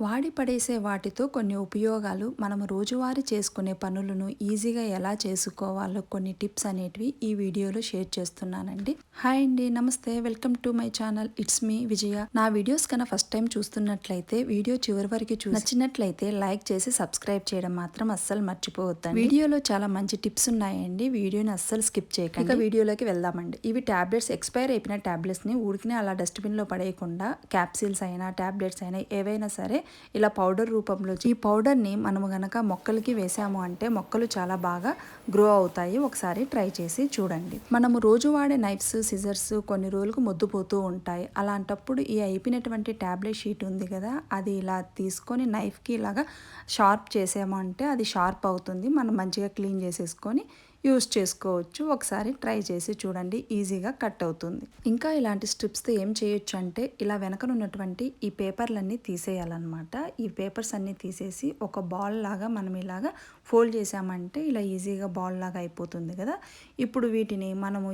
వాడి పడేసే వాటితో కొన్ని ఉపయోగాలు మనం రోజువారీ చేసుకునే పనులను ఈజీగా ఎలా చేసుకోవాలో కొన్ని టిప్స్ అనేటివి ఈ వీడియోలో షేర్ చేస్తున్నానండి. హాయ్ అండి నమస్తే welcome to my channel. It's me Vijaya. నా వీడియోస్ కన్నా ఫస్ట్ టైం చూస్తున్నట్లయితే వీడియో చివరి వరకు చూ నచ్చినట్లయితే లైక్ చేసి సబ్స్క్రైబ్ చేయడం మాత్రం అస్సలు మర్చిపోవద్దండి. వీడియోలో చాలా మంచి టిప్స్ ఉన్నాయండి. వీడియోని అస్సలు స్కిప్ చేయకండి. ఇక వీడియోలోకి వెళ్దామండి. ఇవి టాబ్లెట్స్ ఎక్స్పైర్ అయిపోయిన టాబ్లెట్స్ని ఊరికినే అలా డస్ట్బిన్లో పడేయకుండా క్యాప్సిల్స్ అయినా టాబ్లెట్స్ అయినా ఏవైనా సరే ఇలా పౌడర్ రూపంలో ఈ పౌడర్ని మనము గనక మొక్కలకి వేసాము అంటే మొక్కలు చాలా బాగా గ్రో అవుతాయి. ఒకసారి ట్రై చేసి చూడండి. మనము రోజు వాడే నైఫ్స్ సిజర్స్ కొన్ని రోజులకు మొద్దుపోతూ ఉంటాయి. అలాంటప్పుడు ఈ అయిపోయినటువంటి ట్యాబ్లెట్ షీట్ ఉంది కదా అది ఇలా తీసుకొని నైఫ్కి ఇలాగా షార్ప్ చేసాము అంటే అది షార్ప్ అవుతుంది. మనం మంచిగా క్లీన్ చేసేసుకొని యూస్ చేసుకోవచ్చు. ఒకసారి ట్రై చేసి చూడండి. ఈజీగా కట్ అవుతుంది. ఇంకా ఇలాంటి స్ట్రిప్స్తో ఏం చేయొచ్చు అంటే ఇలా వెనకనున్నటువంటి ఈ పేపర్లన్నీ తీసేయాలన్నమాట. ఈ పేపర్స్ అన్నీ తీసేసి ఒక బాల్ లాగా మనం ఇలాగా ఫోల్డ్ చేసామంటే ఇలా ఈజీగా బాల్ లాగా అయిపోతుంది కదా. ఇప్పుడు వీటిని మనము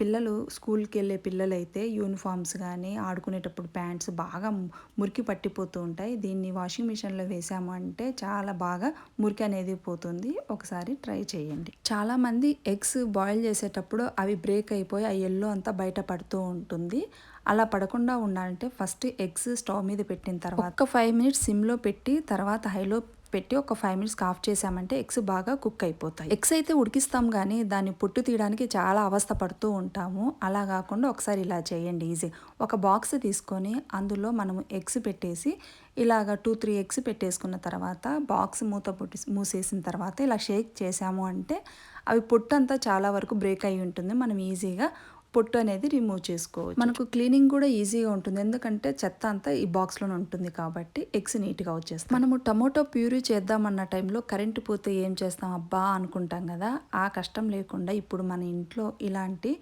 పిల్లలు స్కూల్కి వెళ్ళే పిల్లలైతే యూనిఫామ్స్ కానీ ఆడుకునేటప్పుడు ప్యాంట్స్ బాగా మురికి పట్టిపోతూ ఉంటాయి. దీన్ని వాషింగ్ మిషన్లో వేసాము అంటే చాలా బాగా మురికి అనేది పోతుంది. ఒకసారి ట్రై చేయండి. చాలామంది ఎగ్స్ బాయిల్ చేసేటప్పుడు అవి బ్రేక్ అయిపోయి ఆ ఎల్లో అంతా బయట పడుతూ ఉంటుంది. అలా పడకుండా ఉండాలంటే ఫస్ట్ ఎగ్స్ స్టవ్ మీద పెట్టిన తర్వాత ఒక ఫైవ్ మినిట్స్ సిమ్లో పెట్టి తర్వాత హైలో పెట్టి ఒక ఫైవ్ మినిట్స్ ఆఫ్ చేసామంటే ఎగ్స్ బాగా కుక్ అయిపోతాయి. ఎగ్స్ అయితే ఉడికిస్తాం కానీ దాన్ని పొట్టు తీయడానికి చాలా అవస్థ పడుతూ ఉంటాము. అలా కాకుండా ఒకసారి ఇలా చేయండి ఈజీ ఒక బాక్స్ తీసుకొని అందులో మనము ఎగ్స్ పెట్టేసి ఇలాగ టూ త్రీ ఎగ్స్ పెట్టేసుకున్న తర్వాత బాక్స్ మూత పుట్టి మూసేసిన తర్వాత ఇలా షేక్ చేసాము అంటే అవి పొట్టు అంతా చాలా వరకు బ్రేక్ అయి ఉంటుంది. మనం ఈజీగా పొట్టు అనేది రిమూవ్ చేసుకోవచ్చు. మనకు క్లీనింగ్ కూడా ఈజీగా ఉంటుంది. ఎందుకంటే చెత్త అంతా ఈ బాక్స్లోనే ఉంటుంది కాబట్టి ఎగ్స్ నీట్గా వచ్చేస్తాయి. మనము టమోటో ప్యూరీ చేద్దామన్న టైంలో కరెంటు పోతే ఏం చేస్తాం? అబ్బా అనుకుంటాం కదా. ఆ కష్టం లేకుండా ఇప్పుడు మన ఇంట్లో ఇలాంటి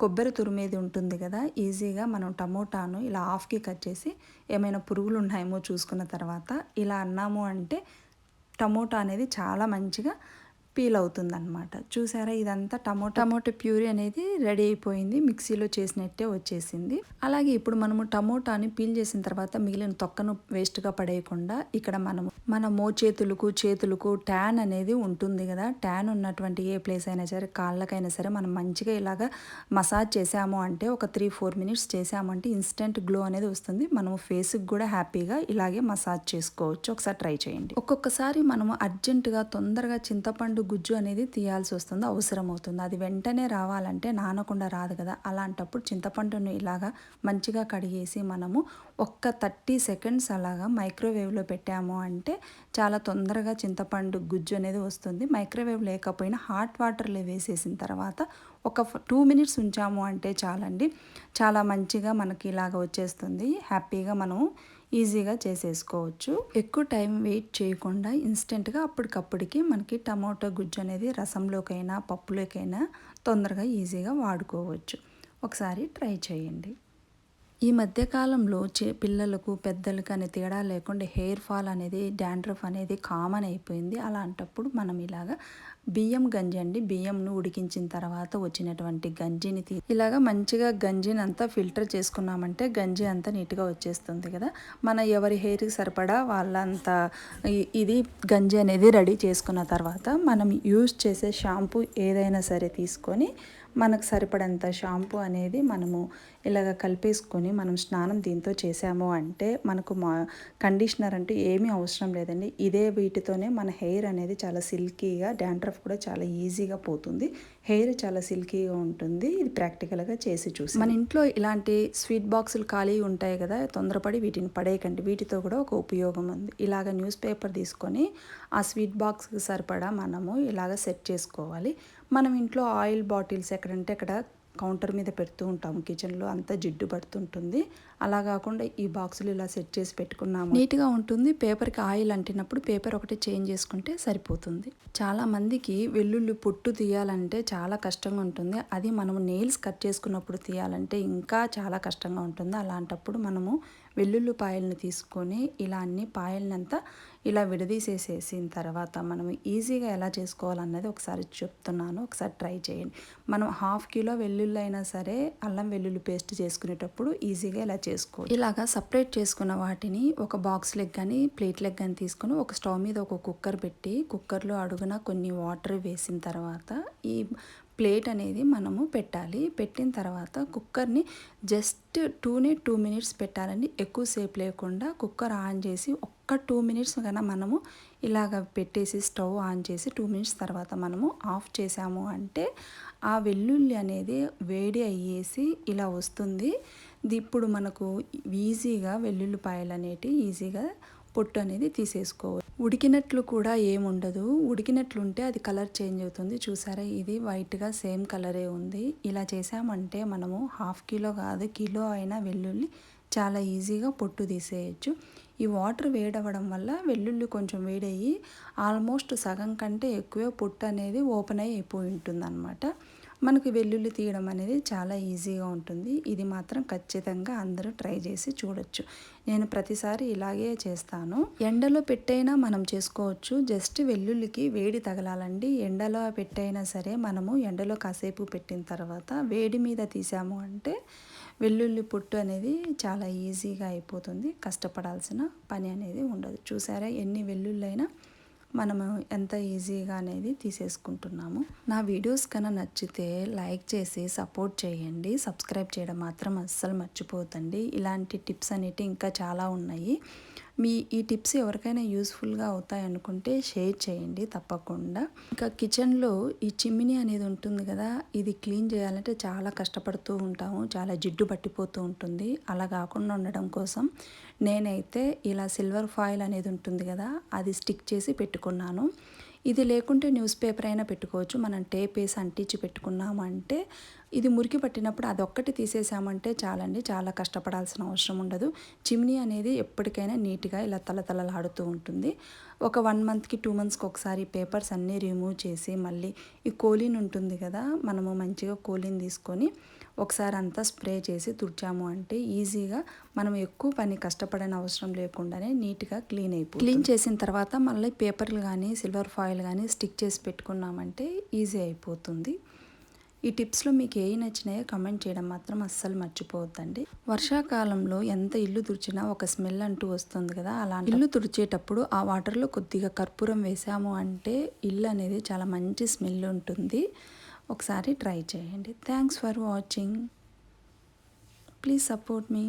కొబ్బరి తురిమేది ఉంటుంది కదా. ఈజీగా మనం టమోటాను ఇలా హాఫ్కి కట్ చేసి ఏమైనా పురుగులు ఉన్నాయేమో చూసుకున్న తర్వాత ఇలా అన్నాము అంటే టమోటా అనేది చాలా మంచిగా పీల్ అవుతుందన్నమాట. చూసారా? ఇదంతా టమోటా టమోటా ప్యూరీ అనేది రెడీ అయిపోయింది. మిక్సీలో చేసినట్టే వచ్చేసింది. అలాగే ఇప్పుడు మనము టమోటాని పీల్ చేసిన తర్వాత మిగిలిన తొక్కను వేస్ట్గా పడేయకుండా ఇక్కడ మనము మన మోచేతులకు చేతులకు ట్యాన్ అనేది ఉంటుంది కదా? ట్యాన్ ఉన్నటువంటి ఏ ప్లేస్ అయినా సరే కాళ్ళకైనా సరే మనం మంచిగా ఇలాగా మసాజ్ చేసాము అంటే ఒక త్రీ ఫోర్ మినిట్స్ చేసామంటే ఇన్స్టెంట్ గ్లో అనేది వస్తుంది. మనము ఫేస్కి కూడా హ్యాపీగా ఇలాగే మసాజ్ చేసుకోవచ్చు. ఒకసారి ట్రై చేయండి. ఒక్కొక్కసారి మనము అర్జెంటుగా తొందరగా చింతపండు గుజ్జు అనేది తీయాల్సి వస్తుంది అవసరం అవుతుంది. అది వెంటనే రావాలంటే నానకుండా రాదు కదా. అలాంటప్పుడు చింతపండును ఇలాగా మంచిగా కడిగేసి మనము ఒక్క థర్టీ సెకండ్స్ అలాగా మైక్రోవేవ్లో పెట్టాము అంటే చాలా తొందరగా చింతపండు గుజ్జు అనేది వస్తుంది. మైక్రోవేవ్ లేకపోయినా హాట్ వాటర్లో వేసేసిన తర్వాత ఒక టూ మినిట్స్ ఉంచాము అంటే చాలండి. చాలా మంచిగా మనకి ఇలాగ వచ్చేస్తుంది. హ్యాపీగా మనము ఈజీగా చేసేసుకోవచ్చు. ఎక్కువ టైం వెయిట్ చేయకుండా ఇన్స్టెంట్గా అప్పటికప్పటికి మనకి టమాటో గుజ్జు అనేది రసంలోకైనా పప్పులోకైనా తొందరగా ఈజీగా వాడుకోవచ్చు. ఒకసారి ట్రై చేయండి. ఈ మధ్యకాలంలో చే పిల్లలకు పెద్దలకు అనే తేడా లేకుండా హెయిర్ ఫాల్ అనేది డాండ్రఫ్ అనేది కామన్ అయిపోయింది. అలాంటప్పుడు మనం ఇలాగా బియ్యం గంజి అండి. బియ్యంను ఉడికించిన తర్వాత వచ్చినటువంటి గంజిని తీ ఇలాగా మంచిగా గంజిని అంతా ఫిల్టర్ చేసుకున్నామంటే గంజి అంతా నీట్గా వచ్చేస్తుంది కదా. మన ఎవరి హెయిర్కి సరిపడా వాళ్ళంత ఇది గంజి అనేది రెడీ చేసుకున్న తర్వాత మనం యూజ్ చేసే షాంపూ ఏదైనా సరే తీసుకొని మనకు సరిపడంత షాంపూ అనేది మనము ఇలాగ కలిపేసుకొని మనం స్నానం దీంతో చేసాము అంటే మనకు మా కండిషనర్ అంటూ ఏమీ అవసరం లేదండి. ఇదే వీటితోనే మన హెయిర్ అనేది చాలా సిల్కీగా డాండ్రఫ్ కూడా చాలా ఈజీగా పోతుంది. హెయిర్ చాలా సిల్కీగా ఉంటుంది. ఇది ప్రాక్టికల్గా చేసి చూసి. మన ఇంట్లో ఇలాంటి స్వీట్ బాక్సులు ఖాళీ ఉంటాయి కదా తొందరపడి వీటిని పడేయకండి. వీటితో కూడా ఒక ఉపయోగం ఉంది. ఇలాగ న్యూస్ పేపర్ తీసుకొని ఆ స్వీట్ బాక్స్కి సరిపడా మనము ఇలాగ సెట్ చేసుకోవాలి. మనం ఇంట్లో ఆయిల్ బాటిల్స్ ఎక్కడంటే అక్కడ కౌంటర్ మీద పెడుతూ ఉంటాము. కిచెన్లో అంతా జిడ్డు పడుతుంటుంది. అలా కాకుండా ఈ బాక్సులు ఇలా సెట్ చేసి పెట్టుకున్నాము. నీట్గా ఉంటుంది. పేపర్కి ఆయిల్ అంటినప్పుడు పేపర్ ఒకటి చేంజ్ చేసుకుంటే సరిపోతుంది. చాలా మందికి వెల్లుల్లి పొట్టు తీయాలంటే చాలా కష్టంగా ఉంటుంది. అది మనము నెయిల్స్ కట్ చేసుకున్నప్పుడు తీయాలంటే ఇంకా చాలా కష్టంగా ఉంటుంది. అలాంటప్పుడు మనము వెల్లుల్లి పాయల్ని తీసుకొని ఇలా అన్ని పాయలనంతా ఇలా విడదీసేసేసిన తర్వాత మనం ఈజీగా ఎలా చేసుకోవాలన్నది ఒకసారి చెప్తున్నాను. ఒకసారి ట్రై చేయండి. మనం హాఫ్ కిలో వెల్లుల్లి అయినా సరే అల్లం వెల్లుల్లి పేస్ట్ చేసుకునేటప్పుడు ఈజీగా ఇలా చేసుకోవచ్చు. ఇలాగా సపరేట్ చేసుకున్న వాటిని ఒక బాక్స్ లెగ్ కానీ ప్లేట్ లెగ్ కానీ తీసుకొని ఒక స్టవ్ మీద ఒక కుక్కర్ పెట్టి కుక్కర్లో అడుగున కొన్ని వాటర్ వేసిన తర్వాత ఈ ప్లేట్ అనేది మనము పెట్టాలి. పెట్టిన తర్వాత కుక్కర్ని జస్ట్ టూనే టూ మినిట్స్ పెట్టాలని ఎక్కువసేపు లేకుండా కుక్కర్ ఆన్ చేసి ఒక్క టూ మినిట్స్ కన్నా మనము ఇలాగ పెట్టేసి స్టవ్ ఆన్ చేసి టూ మినిట్స్ తర్వాత మనము ఆఫ్ చేసాము అంటే ఆ వెల్లుల్లి అనేది వేడి అయ్యేసి ఇలా వస్తుంది. ఇప్పుడు మనకు ఈజీగా వెల్లుల్లిపాయలు అనేటివి ఈజీగా పొట్టు అనేది తీసేసుకోవచ్చు. ఉడికినట్లు కూడా ఏముండదు. ఉడికినట్లుంటే అది కలర్ చేంజ్ అవుతుంది. చూసారా? ఇది వైట్గా సేమ్ కలరే ఉంది. ఇలా చేసామంటే మనము హాఫ్ కిలో కాదు కిలో అయినా వెల్లుల్లి చాలా ఈజీగా పొట్టు తీసేయచ్చు. ఈ వాటర్ వేడవడం వల్ల వెల్లుల్లి కొంచెం వేడయ్యి ఆల్మోస్ట్ సగం కంటే ఎక్కువే పొట్టు అనేది ఓపెన్ అయిపోయి ఉంటుంది అనమాట మనకు వెల్లుల్లి తీయడం అనేది చాలా ఈజీగా ఉంటుంది. ఇది మాత్రం ఖచ్చితంగా అందరూ ట్రై చేసి చూడొచ్చు. నేను ప్రతిసారి ఇలాగే చేస్తాను. ఎండలో పెట్టైనా మనం చేసుకోవచ్చు. జస్ట్ వెల్లుల్లికి వేడి తగలాలండి. ఎండలో పెట్టైనా సరే మనము ఎండలో కాసేపు పెట్టిన తర్వాత వేడి మీద తీసాము అంటే వెల్లుల్లి పొట్టు అనేది చాలా ఈజీగా అయిపోతుంది. కష్టపడాల్సిన పని అనేది ఉండదు. చూసారా? ఎన్ని వెల్లుళ్ళైనా మనము ఎంత ఈజీగా అనేది తీసేసుకుంటున్నాము. నా వీడియోస్ కన్నా నచ్చితే లైక్ చేసి సపోర్ట్ చేయండి. సబ్స్క్రైబ్ చేయడం మాత్రం అస్సలు మర్చిపోతండి ఇలాంటి టిప్స్ అనేవి ఇంకా చాలా ఉన్నాయి. మీ ఈ టిప్స్ ఎవరికైనా యూస్ఫుల్గా అవుతాయి అనుకుంటే షేర్ చేయండి తప్పకుండా. ఇంకా కిచెన్లో ఈ చిమ్మిని అనేది ఉంటుంది కదా ఇది క్లీన్ చేయాలంటే చాలా కష్టపడుతూ ఉంటాము చాలా జిడ్డు పట్టిపోతూ ఉంటుంది. అలా కాకుండా ఉండడం కోసం నేనైతే ఇలా సిల్వర్ ఫాయిల్ అనేది ఉంటుంది కదా అది స్టిక్ చేసి పెట్టుకున్నాను. ఇది లేకుంటే న్యూస్ పేపర్ అయినా పెట్టుకోవచ్చు. మనం టేప్ వేసి అంటించి పెట్టుకున్నామంటే ఇది మురికి పట్టినప్పుడు అదొక్కటి తీసేసామంటే చాలండి. చాలా కష్టపడాల్సిన అవసరం ఉండదు. చిమ్నీ అనేది ఎప్పటికైనా నీట్గా ఇలా తలతలలాడుతూ ఉంటుంది. ఒక వన్ మంత్కి టూ మంత్స్కి ఒకసారి పేపర్స్ అన్నీ రిమూవ్ చేసి మళ్ళీ ఈ కోలిన్ ఉంటుంది కదా మనము మంచిగా కోలిన్ తీసుకొని ఒకసారి అంతా స్ప్రే చేసి తుడిచాము అంటే ఈజీగా మనం ఎక్కువ పని కష్టపడని అవసరం లేకుండానే నీట్గా క్లీన్ అయిపోయి క్లీన్ చేసిన తర్వాత మళ్ళీ పేపర్లు కానీ సిల్వర్ ఫాయిల్ కానీ స్టిక్ చేసి పెట్టుకున్నామంటే ఈజీ అయిపోతుంది. ఈ టిప్స్లో మీకు ఏ నచ్చినాయో కమెంట్ చేయడం మాత్రం అస్సలు మర్చిపోవద్దండి. వర్షాకాలంలో ఎంత ఇల్లు తుడిచినా ఒక స్మెల్ అంటూ వస్తుంది కదా అలా ఇల్లు తుడిచేటప్పుడు ఆ వాటర్లో కొద్దిగా కర్పూరం వేసాము అంటే ఇల్లు అనేది చాలా మంచి స్మెల్ ఉంటుంది. ఒకసారి ట్రై చేయండి. Thanks for watching please support me